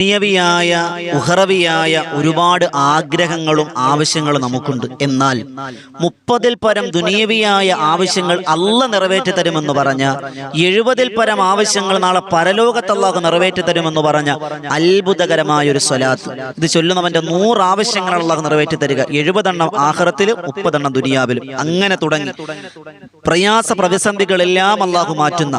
ദുനിയവിയായ ഉഹറവിയായ ഒരുപാട് ആഗ്രഹങ്ങളും ആവശ്യങ്ങളും നമുക്കുണ്ട്. എന്നാൽ മുപ്പതിൽ പരം ദുനിയവിയായ ആവശ്യങ്ങൾ അല്ല നിറവേറ്റി തരുമെന്ന് പറഞ്ഞ എഴുപതിൽ പരം ആവശ്യങ്ങൾ നാളെ പരലോകത്ത് അള്ളാഹ് നിറവേറ്റി തരുമെന്ന് പറഞ്ഞ അത്ഭുതകരമായ ഒരു സ്വലാത്ത്. ഇത് ചൊല്ലുന്നവന്റെ നൂറ് ആവശ്യങ്ങൾ നിറവേറ്റി തരിക. എഴുപതെണ്ണം ആഹ്റത്തിലും മുപ്പതെണ്ണം ദുനിയാവിലും. അങ്ങനെ തുടങ്ങി. പ്രയാസ പ്രതിസന്ധികളെല്ലാം അള്ളാഹു മാറ്റുന്ന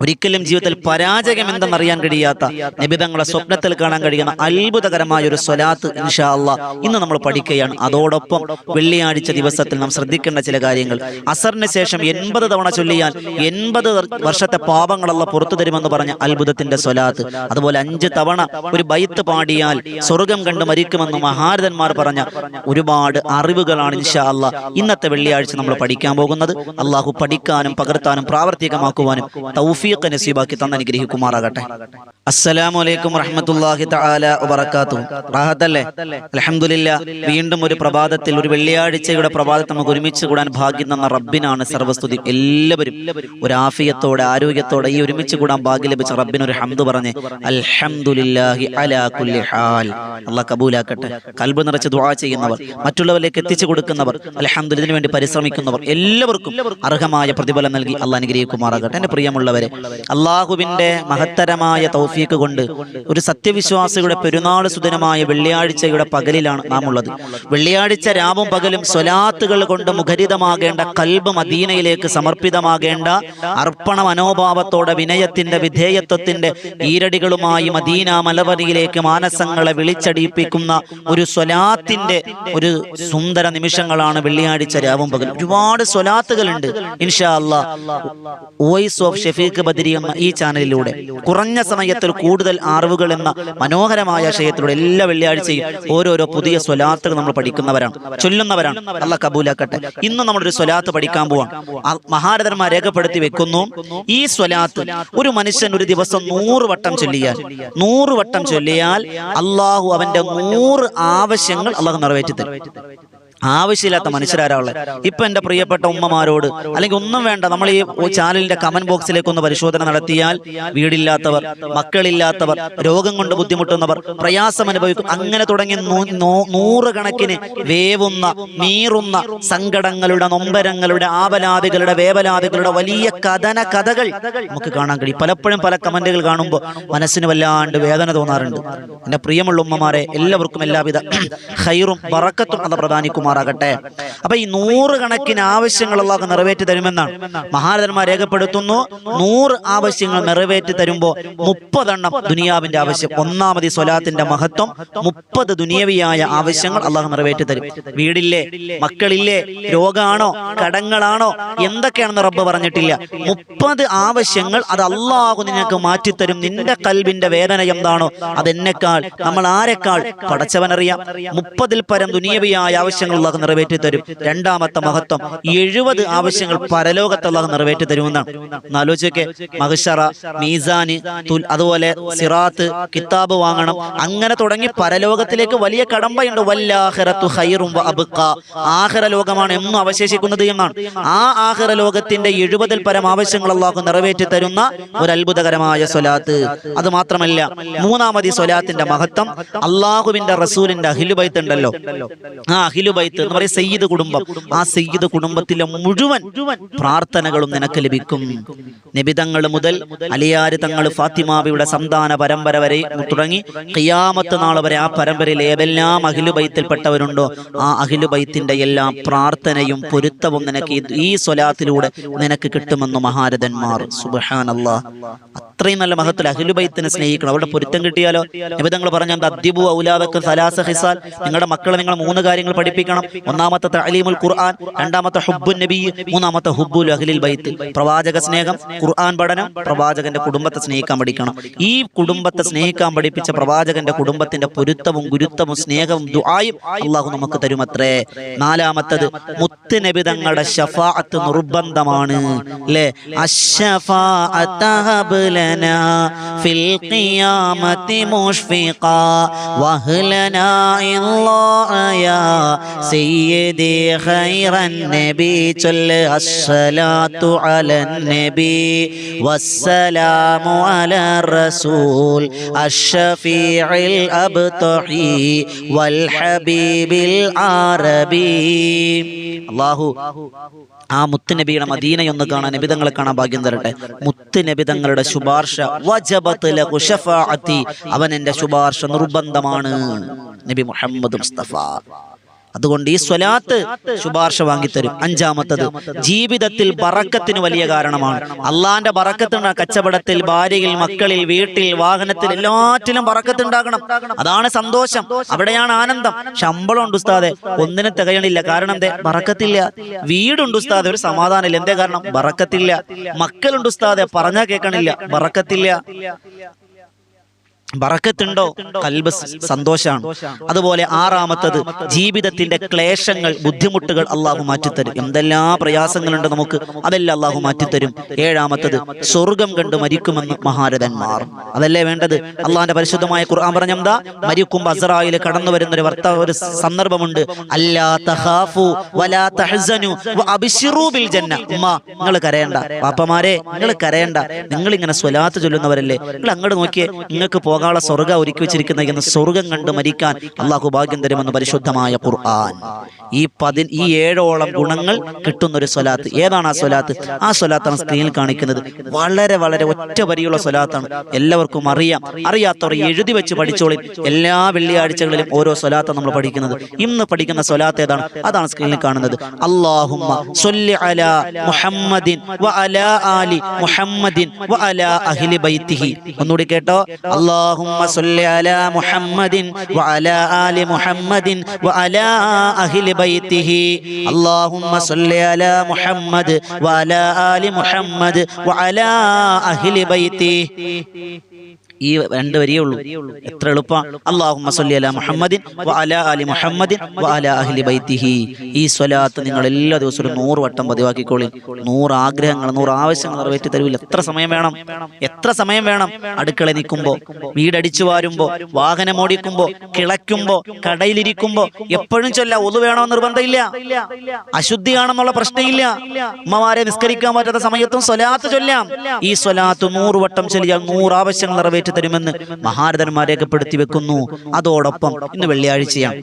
ഒരിക്കലും ജീവിതത്തിൽ പരാജയം എന്തെന്നറിയാൻ കഴിയാത്ത നിബിതങ്ങളെ സ്വപ്നത്തിൽ കാണാൻ കഴിയുന്ന അത്ഭുതകരമായ ഒരു സ്വലാത്ത് ഇൻഷാ അള്ളാ ഇന്ന് നമ്മൾ പഠിക്കുകയാണ്. അതോടൊപ്പം വെള്ളിയാഴ്ച ദിവസത്തിൽ നാം ശ്രദ്ധിക്കേണ്ട ചില കാര്യങ്ങൾ. അസറിന് ശേഷം എൺപത് തവണ ചൊല്ലിയാൽ എൺപത് വർഷത്തെ പാപങ്ങളല്ല പുറത്തു തരുമെന്ന് പറഞ്ഞ അത്ഭുതത്തിന്റെ സ്വലാത്ത്. അതുപോലെ അഞ്ച് തവണ ഒരു ബൈത്ത് പാടിയാൽ സ്വർഗം കണ്ട് മരിക്കുമെന്ന് മഹാരഥന്മാർ പറഞ്ഞ ഒരുപാട് അറിവുകളാണ് ഇൻഷാ അള്ളാ ഇന്നത്തെ വെള്ളിയാഴ്ച നമ്മൾ പഠിക്കാൻ പോകുന്നത്. അള്ളാഹു പഠിക്കാനും പകർത്താനും പ്രാവർത്തികമാക്കുവാനും തൗഫീഖ് നസീബാക്കി തന്നെ അനുഗ്രഹിക്കുമാറാകട്ടെ. അസ്സലാമു തആല അൽഹംദുലില്ലാ. വീണ്ടും ഒരു പ്രഭാതത്തിൽ ഒരു വെള്ളിയാഴ്ചയുടെ പ്രഭാതത്തിൽ നമുക്ക് ഒരുമിച്ച് കൂടാൻ ഭാഗ്യം തന്ന റബ്ബിനാണ് സർവസ്തുതി. എല്ലാവരും ഒരു ആഫിയത്തോടെ ആരോഗ്യത്തോടെ ഈ ഒരുമിച്ച് കൂടാൻ ഭാഗ്യം ലഭിച്ച റബ്ബിന് ഒരു ഹംദ് പറഞ്ഞ് അൽഹംദുലില്ലാഹി അലാ കുല്ലി ഹാൽ. കബൂലാക്കട്ടെ. കൽബ് നിറച്ച് ദുആ ചെയ്യുന്നവർ മറ്റുള്ളവരിലേക്ക് എത്തിച്ചു കൊടുക്കുന്നവർ അൽഹംദുലില്ലാ വേണ്ടി പരിശ്രമിക്കുന്നവർ എല്ലാവർക്കും അർഹമായ പ്രതിഫലം നൽകി അള്ളാഹ് അനുഗ്രഹിക്കുമാറാകട്ടെ. എന്റെ പ്രിയമുള്ളവരെ അള്ളാഹുവിന്റെ മഹത്തരമായ തൗഫീക്ക് കൊണ്ട് ഒരു സത്യവിശ്വാസിയുടെ പെരുന്നാൾ സുദിനമായ വെള്ളിയാഴ്ചയുടെ പകലിലാണ് നാം ഉള്ളത്. വെള്ളിയാഴ്ച രാവും പകലും സ്വലാത്തുകൾ കൊണ്ട് മുഖരിതമാകേണ്ട കൽബ് മദീനയിലേക്ക് സമർപ്പിതമാകേണ്ട അർപ്പണ മനോഭാവത്തോടെ വിനയത്തിന്റെ വിധേയത്വത്തിന്റെ ഈരടികളുമായി മദീന മലവരിയിലേക്ക് മാനസങ്ങളെ വിളിച്ചടിപ്പിക്കുന്ന ഒരു സ്വലാത്തിന്റെ ഒരു സുന്ദര നിമിഷങ്ങളാണ് വെള്ളിയാഴ്ച രാവും പകലും. ഒരുപാട് സ്വലാത്തുകളുണ്ട് ഇൻഷാ വോയിസ് ഓഫ് ഷെഫീഖ് ബദരി എന്ന ഈ ചാനലിലൂടെ. കുറഞ്ഞ സമയത്തിൽ കൂടുതൽ അറിവുകൾ എന്ന മനോഹരമായ ആശയത്തിലൂടെ എല്ലാ വെള്ളിയാഴ്ചയും ഓരോരോ പുതിയ സ്വലാത്തുകൾ നമ്മൾ പഠിക്കുന്നവരാണ് ചൊല്ലുന്നവരാണ്. അല്ല കബൂലാക്കട്ടെ. ഇന്ന് നമ്മളൊരു സ്വലാത്ത് പഠിക്കാൻ പോവാണ്. ആ മഹാരഥന്മാർ രേഖപ്പെടുത്തി വെക്കുന്നു ഈ സ്വലാത്ത് ഒരു മനുഷ്യൻ ഒരു ദിവസം നൂറ് വട്ടം ചൊല്ലിയാൽ നൂറ് വട്ടം ചൊല്ലിയാൽ അള്ളാഹു അവന്റെ നൂറ് ആവശ്യങ്ങൾ അള്ളാഹു നിറവേറ്റി തരും ആവശ്യമില്ലാത്ത മനുഷ്യരാരാളെ. ഇപ്പൊ എന്റെ പ്രിയപ്പെട്ട ഉമ്മമാരോട് അല്ലെങ്കിൽ ഒന്നും വേണ്ട നമ്മൾ ഈ ചാനലിന്റെ കമന്റ് ബോക്സിലേക്ക് ഒന്ന് പരിശോധന നടത്തിയാൽ വീടില്ലാത്തവർ മക്കളില്ലാത്തവർ രോഗം കൊണ്ട് ബുദ്ധിമുട്ടുന്നവർ പ്രയാസം അനുഭവിക്കും. അങ്ങനെ തുടങ്ങി നൂറുകണക്കിന് വേവുന്ന നീറുന്ന സങ്കടങ്ങളുടെ നൊമ്പരങ്ങളുടെ ആവലാദികളുടെ വേവലാദികളുടെ വലിയ കഥന കഥകൾ നമുക്ക് കാണാൻ കഴിയും. പലപ്പോഴും പല കമന്റുകൾ കാണുമ്പോൾ മനസ്സിന് വല്ലാണ്ട് വേദന തോന്നാറുണ്ട്. എന്റെ പ്രിയമുള്ള ഉമ്മമാരെ എല്ലാവർക്കും എല്ലാവിധ ഹൈറും വറക്കത്തും അത് പ്രധാനിക്കുമാറാകട്ടെ അപ്പൊ ഈ നൂറുകണക്കിന് ആവശ്യങ്ങൾ അള്ളാഹു നിറവേറ്റി തരുമെന്നാണ്. മഹാരഥന്മാർ രേഖപ്പെടുത്തുന്നു നൂറ് ആവശ്യങ്ങൾ നിറവേറ്റി തരുമ്പോൾ മുപ്പതെണ്ണം ദുനിയാവിന്റെ ആവശ്യം. ഒന്നാമത് സ്വലാത്തിന്റെ മഹത്വം മുപ്പത് ദുനിയവിയായ ആവശ്യങ്ങൾ അള്ളാഹ് നിറവേറ്റി തരും. വീടില്ലേ? മക്കളില്ലേ? രോഗാണോ? കടങ്ങളാണോ? എന്തൊക്കെയാണെന്ന് റബ്ബ് പറഞ്ഞിട്ടില്ല. മുപ്പത് ആവശ്യങ്ങൾ അത് അള്ളാഹു നിനക്ക് മാറ്റിത്തരും. നിന്റെ കൽവിന്റെ വേദന എന്താണോ അതെന്നെക്കാൾ നമ്മൾ ആരെക്കാൾ പടച്ചവനറിയാം മുപ്പതിൽ പരം ദുനിയവിയായ ആവശ്യങ്ങൾ അള്ളാഹ് നിറവേറ്റി തരും. രണ്ടാമത്തെ മഹത്വം എഴുപത് ആവശ്യങ്ങൾ പരലോകത്ത് അള്ളാഹ് നിറവേറ്റി തരുമെന്നാണ്. ആലോചിക്കെ മഹഷറ തുൽ അതുപോലെ സിറാത്ത് കിതാബ് വാങ്ങണം. അങ്ങനെ തുടങ്ങി പരലോകത്തിലേക്ക് വലിയ കടമ്പയുണ്ട്. വല്ലാഹിറത്തു ഹൈറും ആഹര ലോകമാണ് എന്നും അവശേഷിക്കുന്നത് എന്നാണ്. ആ ആഹര ലോകത്തിന്റെ എഴുപതിൽ പരം ആവശ്യങ്ങൾ അള്ളാഹു നിറവേറ്റി തരുന്ന ഒരു അത്ഭുതകരമായ സ്വലാത്ത്. അത് മാത്രമല്ല മൂന്നാമത് സ്വലാത്തിന്റെ മഹത്വം. അള്ളാഹുവിന്റെ റസൂലിന്റെ അഹിലുബൈത്ത് ഉണ്ടല്ലോ ആ അഹിലുബൈത്ത് എന്ന് പറയും സയ്യിദ് കുടുംബം. ആ സയ്യിദ് കുടുംബത്തിലെ മുഴുവൻ പ്രാർത്ഥനകളും നിനക്ക് ലഭിക്കും. നിബിതങ്ങൾ മുതൽ അലിയാര് തങ്ങൾ ഫാത്തിമാവിയുടെ സന്താന പരമ്പര വരെ തുടങ്ങി ഖിയാമത്ത് നാൾ വരെ ആ പരമ്പരയിൽ ഏതെല്ലാം അഖിലുബൈത്തിൽപ്പെട്ടവരുണ്ടോ ആ അഖിലുബൈത്തിന്റെ എല്ലാം പ്രാർത്ഥനയും പൊരുത്തവും നിനക്ക് ഈ സ്വലാത്തിലൂടെ നിനക്ക് കിട്ടുമെന്ന് മഹാരഥന്മാർ. സുബഹാനല്ലാ. അത്രയും നല്ല മഹത്തിൽ അഖിലുബൈത്തിനെ സ്നേഹിക്കണം. അവരുടെ പൊരുത്തം കിട്ടിയാലോ? നിബിതങ്ങൾ പറഞ്ഞ അദ്ദിബു ഔലാദക്ക് സലാസ ഹിസാൽ നിങ്ങളുടെ മക്കളെ നിങ്ങൾ മൂന്ന് കാര്യങ്ങൾ പഠിപ്പിക്കണം. ഒന്നാമത്തെ തഅലീമുൽ ഖുർആൻ രണ്ടാമത്തെ ഹുബ്ബുൻ നബി മൂന്നാമത്തെ ഹുബ്ബുൽ അഹ്ലിൽ ബൈത്ത്. പ്രവാചക സ്നേഹം ഖുർആൻ പഠനം പ്രവാചകന്റെ കുടുംബത്തെ സ്നേഹിക്കാൻ പഠിക്കണം. ഈ കുടുംബത്തെ സ്നേഹിക്കാൻ പഠിപ്പിച്ച പ്രവാചകന്റെ കുടുംബത്തിന്റെ പൊരുത്തവും ഗുരുത്വവും സ്നേഹവും ദുആയും അള്ളാഹു നമുക്ക് തരുമത്രേ. നാലാമത്തത് മുത്ത് നബിതങ്ങളുടെ ഷഫാഅത്ത് നിർബന്ധമാണ്. അല്ലേ അശ്ശഫാഅത്ത ഹബ് ലനാ لنا في القيامة مشفقا وهلنا الله يا سيدي خير النبي صل الصلاة على النبي والسلام على الرسول الشفيع الأبطحي والحبيب العربي. الله ആ മുത്തുനബിയുടെ മദീനയൊന്ന് കാണാൻ നബിതങ്ങളെ കാണാൻ ഭാഗ്യം തരട്ടെ. മുത്തുനബിതങ്ങളുടെ ശുപാർശ. അവൻ എന്റെ ശുപാർശ നിർബന്ധമാണ്. നബി മുഹമ്മദ് മുസ്തഫ. അതുകൊണ്ട് ഈ സ്വലാത്ത് ശുപാർശ വാങ്ങിത്തരും. അഞ്ചാമത്തത് ജീവിതത്തിൽ ബറക്കത്തിന് വലിയ കാരണമാണ്. അള്ളാന്റെ ബറക്കത്ത് കച്ചവടത്തിൽ ഭാര്യയിൽ മക്കളിൽ വീട്ടിൽ വാഹനത്തിൽ എല്ലാറ്റിലും ബറക്കത്തുണ്ടാകണം. അതാണ് സന്തോഷം. അവിടെയാണ് ആനന്ദം. ശമ്പളം ഉണ്ട് ഉസ്താദെ. ഒന്നിനും തികയണില്ല. കാരണം എന്തേ? ബറക്കത്തില്ല. വീടുണ്ട് ഉസ്താദെ. ഒരു സമാധാനമില്ല. എന്തേ കാരണം? ബറക്കത്തില്ല. മക്കളുണ്ട് ഉസ്താദെ. പറഞ്ഞാ കേൾക്കണില്ല ബറക്കത്തില്ല. ബറക്കത്തുണ്ടോ കൽബ് സന്തോഷമാണ് അതുപോലെ ആറാമത്തത് ജീവിതത്തിന്റെ ക്ലേശങ്ങൾ ബുദ്ധിമുട്ടുകൾ അള്ളാഹു മാറ്റിത്തരും. എന്തെല്ലാം പ്രയാസങ്ങളുണ്ട് നമുക്ക് അതെല്ലാം അള്ളാഹു മാറ്റിത്തരും. ഏഴാമത്തത് സ്വർഗം കണ്ട് മരിക്കുമെന്ന് മഹാരഥന്മാർ. അതല്ലേ വേണ്ടത്? അള്ളാഹിന്റെ പരിശുദ്ധമായ ഖുർആൻ പറഞ്ഞെന്താ? മരിക്കുമ്പോ അസറായിൽ കടന്നു വരുന്ന ഒരു വർത്ത ഒരു സന്ദർഭമുണ്ട്. അല്ലാ വലാ തഹസനു ജന്ന ഉമ്മ നിങ്ങൾ കരയണ്ട. പാപ്പമാരെ നിങ്ങൾ കരയണ്ട. നിങ്ങൾ ഇങ്ങനെ സ്വലാത്ത് ചൊല്ലുന്നവരല്ലേ? നിങ്ങൾ അങ്ങോട്ട് നോക്കിയേ നിങ്ങൾക്ക് പോകാനുള്ള സ്വർഗ ഒരുക്കി വെച്ചിരിക്കുന്ന എന്ന് സ്വർഗം കണ്ട് മരിക്കാൻ അള്ളാഹു ഭാഗ്യം തരുമെന്ന് പരിശുദ്ധമായ ഖുർആൻ. ഈ പതി ഈ ഏഴോളം ഗുണങ്ങൾ കിട്ടുന്ന ഒരു സ്വലാത്ത്. ഏതാണ് ആ സ്വലാത്ത്? ആ സ്വലാത്താണ് സ്ക്രീനിൽ കാണിക്കുന്നത്. വളരെ വളരെ ഒറ്റ വരിയുള്ള സ്വലാത്താണ്. എല്ലാവർക്കും അറിയാം. അറിയാത്തവർ എഴുതി വെച്ച് പഠിച്ചോളി. എല്ലാ വെള്ളിയാഴ്ചകളിലും ഓരോ സ്വലാത്താണ് നമ്മൾ പഠിക്കുന്നത്. ഇന്ന് പഠിക്കുന്ന സ്വലാത്ത് ഏതാണ്? അതാണ് സ്ക്രീനിൽ കാണുന്നത്. അള്ളാഹുമ്മ മുഹമ്മദിൻ വ അലാ ആലി മുഹമ്മദിൻ വ അലാ ഒന്നുകൂടി കേട്ടോ. അള്ളാഹുമ്മ വ അലാ ആലി മുഹമ്മദിൻ വ അലാ അഹ്ലി ബൈത്തിഹി. അള്ളാഹുമ്മ സ്വല്ലി അലാ മുഹമ്മദ് വ അലാ ആലി മുഹമ്മദ് വ അലാ അഹ്ലി ബൈത്തിഹി. ഈ രണ്ട് വരിയേ ഉള്ളൂ. എത്ര എളുപ്പം. അള്ളാഹുമ്മ മസല്ലി അല മുഹമ്മദിൻ അലി ആലി മുഹമ്മദിൻ അലാ അഹ്ലി ബൈത്തിഹി. ഈ സ്വലാത്ത് നിങ്ങൾ എല്ലാ ദിവസവും ഒരു നൂറ് വട്ടം പതിവാക്കിക്കോളി. നൂറ് ആഗ്രഹങ്ങൾ നൂറ് ആവശ്യങ്ങൾ നിറവേറ്റി തരൂല. എത്ര സമയം വേണം? എത്ര സമയം വേണം? അടുക്കള നിൽക്കുമ്പോൾ വീടടിച്ചു വാരുമ്പോ വാഹനം ഓടിക്കുമ്പോൾ കിളയ്ക്കുമ്പോൾ കടയിലിരിക്കുമ്പോൾ എപ്പോഴും ചൊല്ല ഒതു വേണമെന്ന് നിർബന്ധമില്ല. അശുദ്ധിയാണെന്നുള്ള പ്രശ്നമില്ല. അമ്മമാരെ നിസ്കരിക്കാൻ പറ്റാത്ത സമയത്തും സ്വലാത്ത് ചൊല്ലാം. ഈ സ്വലാത്ത് നൂറ് വട്ടം ചൊല്ലിയാൽ നൂറ് ആവശ്യങ്ങൾ നിറവേറ്റി തരുമെന്ന് മഹാരഥന്മാർ രേഖപ്പെടുത്തി വെക്കുന്നു. അതോടൊപ്പം ഇന്ന് വെള്ളിയാഴ്ചയാണ്.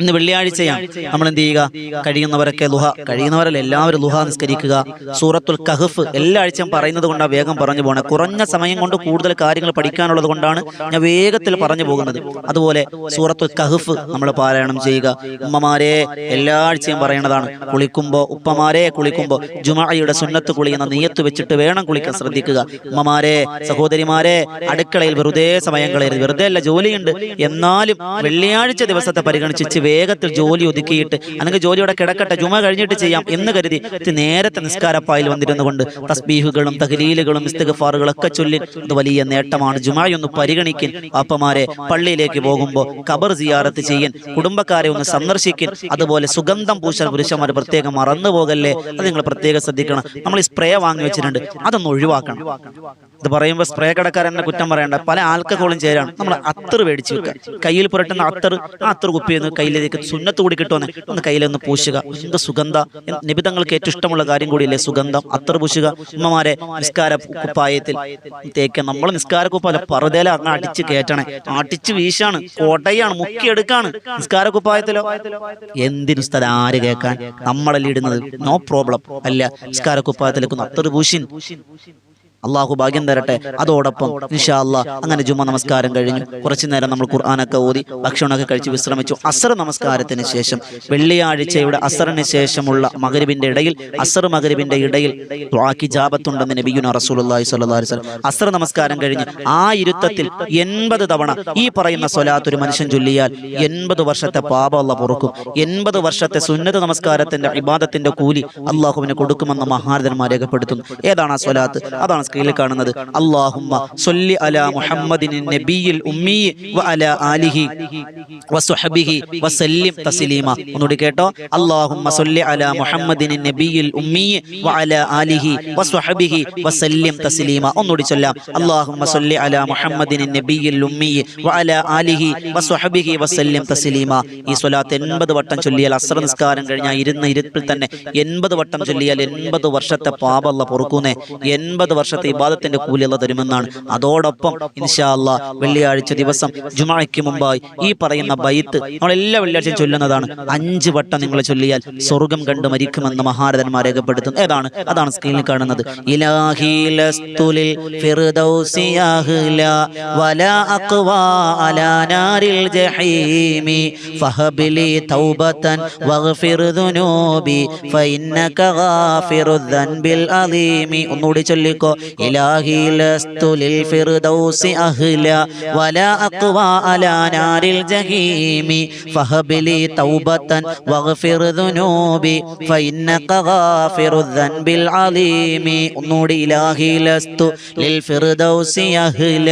ഇന്ന് വെള്ളിയാഴ്ചയാണ്. നമ്മൾ എന്ത് ചെയ്യുക കഴിയുന്നവരൊക്കെ ലുഹ കഴിയുന്നവരല്ല എല്ലാവരും ലുഹ നിസ്കരിക്കുക. സൂറത്തുൽ കഹഫ് എല്ലാ ആഴ്ചയും പറയുന്നത് കൊണ്ടാണ് വേഗം പറഞ്ഞു പോകണം കുറഞ്ഞ സമയം കൊണ്ട് കൂടുതൽ കാര്യങ്ങൾ പഠിക്കാനുള്ളത് കൊണ്ടാണ് ഞാൻ വേഗത്തിൽ പറഞ്ഞു പോകുന്നത്. അതുപോലെ സൂറത്തുൽ കഹഫ് നമ്മൾ പാരായണം ചെയ്യുക. ഉമ്മമാരെ എല്ലാ ആഴ്ചയും പറയേണ്ടതാണ്. കുളിക്കുമ്പോ ഉപ്പമാരെ കുളിക്കുമ്പോ ജുമായയുടെ സുന്നത്ത് കുളിയെന്ന നീയത്ത് വെച്ചിട്ട് വേണം കുളിക്കാൻ ശ്രദ്ധിക്കുക. ഉമ്മമാരെ സഹോദരിമാരെ അടുക്കളയിൽ വെറുതെ സമയം കളയരുത് വെറുതെ അല്ല ജോലിയുണ്ട്. എന്നാലും വെള്ളിയാഴ്ച ദിവസത്തെ പരിഗണിച്ച് വേഗത്തിൽ ജോലി ഒതുക്കിയിട്ട് അല്ലെങ്കിൽ ജോലിയോടെ കിടക്കട്ടെ ജുമ കഴിഞ്ഞിട്ട് ചെയ്യാം എന്ന് കരുതി നേരത്തെ നിസ്കാരപ്പായിൽ വന്നിരുന്നു കൊണ്ട് തസ്ബീഹുകളും തഹലീലുകളും ഇസ്തിഗഫാറുകളും ഒക്കെ ചൊല്ലി അത് വലിയ നേട്ടമാണ്. ജുമായൊന്ന് പരിഗണിക്കൻ അപ്പമാരെ പള്ളിയിലേക്ക് പോകുമ്പോൾ കബർ സിയാറത്ത് ചെയ്യൻ കുടുംബക്കാരെ ഒന്ന് സന്ദർശിക്കൻ. അതുപോലെ സുഗന്ധം പൂശൽ പുരുഷന്മാർ പ്രത്യേകം മറന്നു പോകല്ലേ അത് നിങ്ങൾ പ്രത്യേകം ശ്രദ്ധിക്കണം. നമ്മൾ ഈ സ്പ്രേ വാങ്ങി വെച്ചിട്ടുണ്ട്. അതൊന്ന് ഒഴിവാക്കണം. ഇത് പറയുമ്പോൾ സ്പ്രേ കടക്കാരനെ കുറ്റം പറയണ്ട. പല ആൽക്കഹോളും ചേരാണ്. നമ്മൾ അത്തർ മേടിച്ച് വെക്കുക കയ്യിൽ പുരട്ടുന്ന അത്തർ ആ അത്തർ കുപ്പി ഒന്ന് കയ്യിലേക്ക് സുന്നത്ത് കൂടി കിട്ടുമെന്ന് ഒന്ന് കയ്യിലൊന്ന് പൂശുക. എന്ത് സുഗന്ധ? നിബിതങ്ങൾക്ക് ഏറ്റവും ഇഷ്ടമുള്ള കാര്യം കൂടിയല്ലേ സുഗന്ധം? അത്തർ പൂശുക. ഉമ്മമാരെ നിസ്കാര കുപ്പായത്തിൽ. തേക്ക നമ്മൾ നിസ്കാര കുപ്പായ പറുതേല അങ്ങ് അടിച്ച് കയറ്റണേ. അടിച്ച് വീശാണ്. കോട്ടയാണ് മുക്കിയെടുക്കാണ് നിസ്കാര കുപ്പായത്തിലോ? എന്തിനു സ്ഥലം ആര് കേൾക്കാൻ? നമ്മളല്ലേ ഇടുന്നത്. No problem. അല്ല നിസ്കാര കുപ്പായത്തിലേക്ക് ഒന്ന് അത്തർ പൂശിൻ. അള്ളാഹു ഭാഗ്യം തരട്ടെ. അതോടൊപ്പം ഇൻഷാ അള്ളാഹ് അങ്ങനെ ജുമ നമസ്കാരം കഴിഞ്ഞു. കുറച്ചു നേരം നമ്മൾ ഖുർആാനൊക്കെ ഓതി ഭക്ഷണമൊക്കെ കഴിച്ച് വിശ്രമിച്ചു. അസർ നമസ്കാരത്തിന് ശേഷം വെള്ളിയാഴ്ചയുടെ അസറിന് ശേഷമുള്ള മകരുവിന്റെ ഇടയിൽ അസർ മകരുവിന്റെ ഇടയിൽ ബാക്കി ജാപത്തുണ്ടെന്ന് നബിയുന അലൈഹി വസല്ലം അസർ നമസ്കാരം കഴിഞ്ഞ് ആ ഇരുത്തത്തിൽ എൺപത് തവണ ഈ പറയുന്ന സ്വലാത്ത് ഒരു മനുഷ്യൻ ചൊല്ലിയാൽ എൺപത് വർഷത്തെ പാപ അല്ല പൊറുക്കും. എൺപത് വർഷത്തെ സുന്നത നമസ്കാരത്തിന്റെ ഇബാദത്തിന്റെ കൂലി അള്ളാഹുവിന് കൊടുക്കുമെന്ന് മഹാരഥന്മാർ രേഖപ്പെടുത്തുന്നു. ഏതാണ് ആ സ്വലാത്ത്? അതാണ് സ്ക്രീനിൽ കാണുന്നത്. അള്ളാഹുമ്മ സൊല്ലി അല മുഹമ്മദിൻ നബിയിൽ ഉമ്മി വ അല ആലിഹി വസുഹബിഹി വസല്ലിം തസ്ലീമ. ഒന്നുകൂടി കേട്ടോ? അള്ളാഹുമ്മ സൊല്ലി അല മുഹമ്മദിൻ നബിയിൽ ഉമ്മി വ അല ആലിഹി വസുഹബിഹി വസല്ലിം തസ്ലീമ. ഒന്നുകൂടി ചൊല്ലാം. അള്ളാഹുമ്മ സൊല്ലി അല മുഹമ്മദിൻ നബിയിൽ ഉമ്മി വ അല ആലിഹി വസുഹബിഹി വസല്ലിം തസ്ലീമ. ഈ സ്വലാത്ത് എൺപത് വട്ടം ചൊല്ലിയാൽ അസ്ര നിസ്കാരം കഴിഞ്ഞാൽ ഇരുന്ന ഇരുപ്പിൽ തന്നെ എൺപത് വട്ടം ചൊല്ലിയാൽ എൺപത് വർഷത്തെ പാപല്ല പൊറുക്കുന്നേ എൺപത് വർഷത്തെ ഇബാദത്തിന്റെ കൂലി അല്ല തരുമെന്നാണ്. അതോടൊപ്പം ഇൻഷാ അല്ലാ വെള്ളിയാഴ്ച ദിവസം ജുമായ്ക്ക് മുമ്പായി ഈ പറയുന്ന ബൈത്ത് നമ്മൾ എല്ലാ വെള്ളിയാഴ്ചയും ചൊല്ലുന്നതാണ്. അഞ്ച് വട്ടം നിങ്ങൾ ചൊല്ലിയാൽ സ്വർഗം കണ്ട് മരിക്കുമെന്ന് മഹാരഥന്മാർ രേഖപ്പെടുത്തുന്നു. ഏതാണ്? അതാണ് സ്ക്രീനിൽ കാണുന്നത്. ഒന്നുകൂടി ചൊല്ലിക്കോ. ഇലാഹി ലസ്തുലിൽ ഫിർദൗസി അഹ്ല വലാ അഖ്വാ അലാ നാരിൽ ജഹീമി ഫഹബിലി തൗബതൻ വഗ്ഫിർ ദുനൂബി ഫഇന്നക ഗാഫിറു ദൻബിൽ അലീമി. ഒന്നുകൂടി ഇലാഹി ലസ്തു ലിൽ ഫിർദൗസി അഹ്ല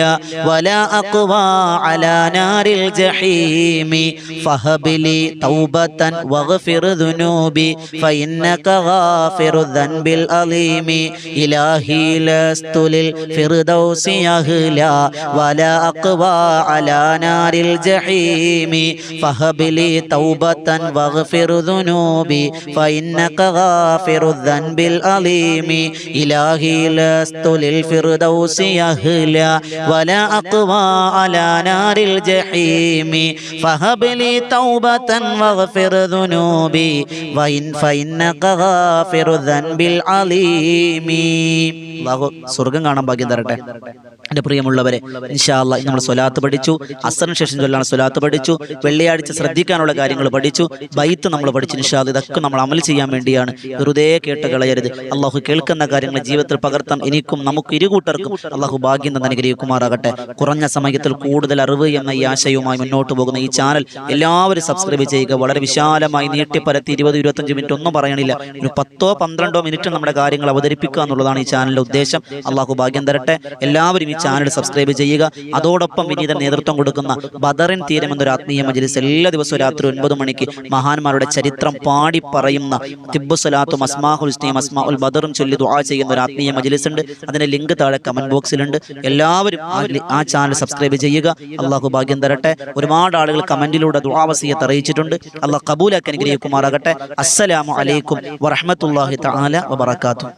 വലാ അഖ്വാ അലാ നാരിൽ ജഹീമി ഫഹബിലി തൗബതൻ വഗ്ഫിർ ദുനൂബി ഫഇന്നക ഗാഫിറു ദൻബിൽ അലീമി. ഇലാഹി ലസ്തു ലിൽ ഫിർദൗസി അഹ്ല വലാ അഖ്വാ അലാ നാരിൽ ജഹീമി ഫഹബിലി തൗബതൻ വഗ്ഫിർ ദുനൂബി ഫഇന്നക ഗാഫിറു ദൻബിൽ അലീമി ഇലാഹി ലസ്തുലിൽ ഫിർദൗസി അഹ്ല വലാ അഖ്വാ അലാ നാരിൽ ജഹീമി ഫഹബിലി തൗബതൻ വഗ്ഫിർ ദുനൂബി വഇൻ ഫഇന്നക ഗാഫിറു ദൻബിൽ അലീമി. അല്ലാഹു സ്വർഗം കാണാൻ ഭാഗ്യം തരട്ടെ. എന്റെ പ്രിയമുള്ളവരെ ഇൻഷാല്ല നമ്മൾ സ്വലാത്ത് പഠിച്ചു അസറിന് ശേഷം ചൊല്ലാണ് സ്വലാത്ത് പഠിച്ചു വെള്ളിയാഴ്ച ശ്രദ്ധിക്കാനുള്ള കാര്യങ്ങൾ പഠിച്ചു ബൈത്ത് നമ്മൾ പഠിച്ചു ഇൻഷാല്ല ഇതൊക്കെ നമ്മൾ അമൽ ചെയ്യാൻ വേണ്ടിയാണ്. വെറുതെ കേട്ട് കളയരുത്. അള്ളാഹു കേൾക്കുന്ന കാര്യങ്ങൾ ജീവിതത്തിൽ പകർത്താൻ എനിക്കും നമുക്ക് ഇരുകൂട്ടർക്കും അള്ളാഹു ഭാഗ്യം തന്നെ അനുഗ്രഹിക്കുമാറാകട്ടെ. കുറഞ്ഞ സമയത്തിൽ കൂടുതൽ അറിവ് എന്ന ഈ ആശയവുമായി മുന്നോട്ട് പോകുന്ന ഈ ചാനൽ എല്ലാവരും സബ്സ്ക്രൈബ് ചെയ്യുക. വളരെ വിശാലമായി നീട്ടിപ്പരത്തി ഇരുപത് ഇരുപത്തഞ്ച് മിനിറ്റ് ഒന്നും പറയണില്ല. ഒരു പത്തോ പന്ത്രണ്ടോ മിനിറ്റ് നമ്മുടെ കാര്യങ്ങൾ അവതരിപ്പിക്കുക എന്നുള്ളതാണ് ഈ ചാനലിന്റെ ഉദ്ദേശം അള്ളാഹു ഭാഗ്യം തരട്ടെ എല്ലാവരും ചാനൽ സബ്സ്ക്രൈബ് ചെയ്യുക. അതോടൊപ്പം വിനീത നേതൃത്വം കൊടുക്കുന്ന ബദറിൻ തീരം എന്നൊരു ആത്മീയ മജ്ലിസ് എല്ലാ ദിവസവും രാത്രി ഒൻപത് മണിക്ക് മഹാന്മാരുടെ ചരിത്രം പാടി പറയുന്ന തിബ്ബുസലാത്തും അസ്മാഹുൽ സ്നീം അസ്മാ ഉൽ ബദറും ചൊല്ലി ദുആ ചെയ്യുന്ന ഒരു ആത്മീയ മജ്ലിസ് ഉണ്ട്. അതിന്റെ ലിങ്ക് താഴെ കമന്റ് ബോക്സിലുണ്ട് എല്ലാവരും ആ ചാനൽ സബ്സ്ക്രൈബ് ചെയ്യുക. അള്ളാഹു ഭാഗ്യം തരട്ടെ. ഒരുപാട് ആളുകൾ കമന്റിലൂടെ ദുആവസിയത്ത് അറിയിച്ചിട്ടുണ്ട്. അള്ളാഹ് കബൂലാക്കി അനുഗ്രഹിക്കുമാറാകട്ടെ. അസ്സലാമു അലൈക്കും വറഹ്മത്തുള്ളാഹി തആല വബറകാതുഹു.